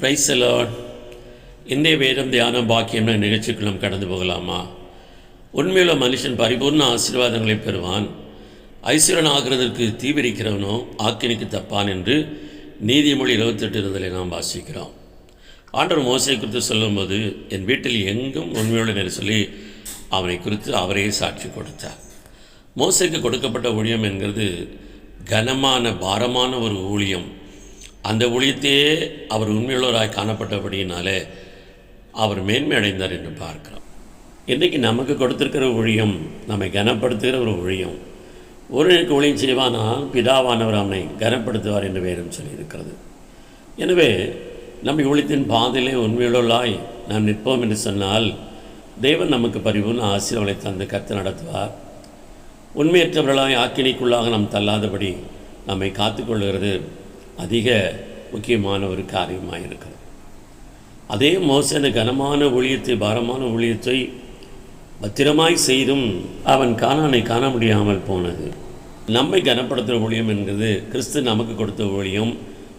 Price எல்லாம் இந்திய வேதம் தியானம் பாக்கியம் நிகழ்ச்சிக்குள் நாம் கடந்து போகலாமா? உண்மையுள்ள மனுஷன் பரிபூர்ண ஆசீர்வாதங்களை பெறுவான். ஐஸ்வரன் ஆகிறதற்கு தீவிரிக்கிறவனோ ஆக்கினிக்கு தப்பான் என்று நீதிமொழி இருபத்தெட்டு இருந்ததை நாம் வாசிக்கிறோம். ஆண்டவர் மோசை குறித்து சொல்லும்போது என் வீட்டில் எங்கும் உண்மையுள்ள சொல்லி அவனை குறித்து அவரே சாட்சி கொடுத்தார். மோசைக்கு கொடுக்கப்பட்ட ஊழியம் என்கிறது கனமான பாரமான ஒரு ஊழியம். அந்த ஒளியத்தையே அவர் உண்மையுள்ளவராய் காணப்பட்டபடியினாலே அவர் மேன்மை அடைந்தார் என்று பார்க்கிறோம். இன்றைக்கு நமக்கு கொடுத்திருக்கிற ஒழியம் நம்மை கனப்படுத்துகிற ஒரு ஒழியம் ஒருவனுக்கு ஒளியம் செய்வானால் பிதாவானவர் அவனை கனப்படுத்துவார் என்று வேறும் சொல்லியிருக்கிறது. எனவே நம்ம ஒளித்தின் பாதையிலே உண்மையுள்ளாய் நாம் நிற்போம் என்று சொன்னால் தேவன் நமக்கு பரிபூர்ண ஆசீர்வலை தந்து கத்து நடத்துவார். உண்மையற்றவர்களாய் ஆக்கினிக்குள்ளாக நாம் தள்ளாதபடி நம்மை காத்துக்கொள்கிறது. அதிக முக்கியமான ஒரு காரியமாக இருக்கிறது அதே மோசன கனமான ஊழியத்தை பாரமான ஊழியத்தை பத்திரமாய் செய்தும் அவன் காணானை காண முடியாமல் போனது. நம்மை கனப்படுத்துகிற ஊழியம் என்கிறது கிறிஸ்து நமக்கு கொடுத்த ஊழியம்.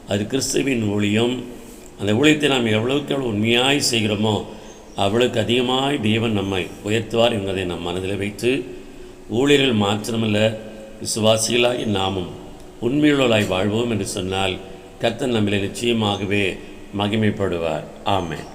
அது கிறிஸ்துவின் ஊழியம். அந்த ஊழியத்தை நாம் எவ்வளவுக்கு எவ்வளோ உண்மையாய் செய்கிறோமோ அவ்வளவுக்கு அதிகமாய் தேவன் நம்மை உயர்த்துவார் என்பதை நம் மனதில் வைத்து ஊழியர்கள் மாத்திரமல்ல விசுவாசிகளாகி நாமும் உண்மையுள்ளவர்களாய் வாழ்வோம் என்று சொன்னால் கர்த்தன் நம்மளை நிச்சயமாகவே மகிமைப்படுவார். ஆமேன்.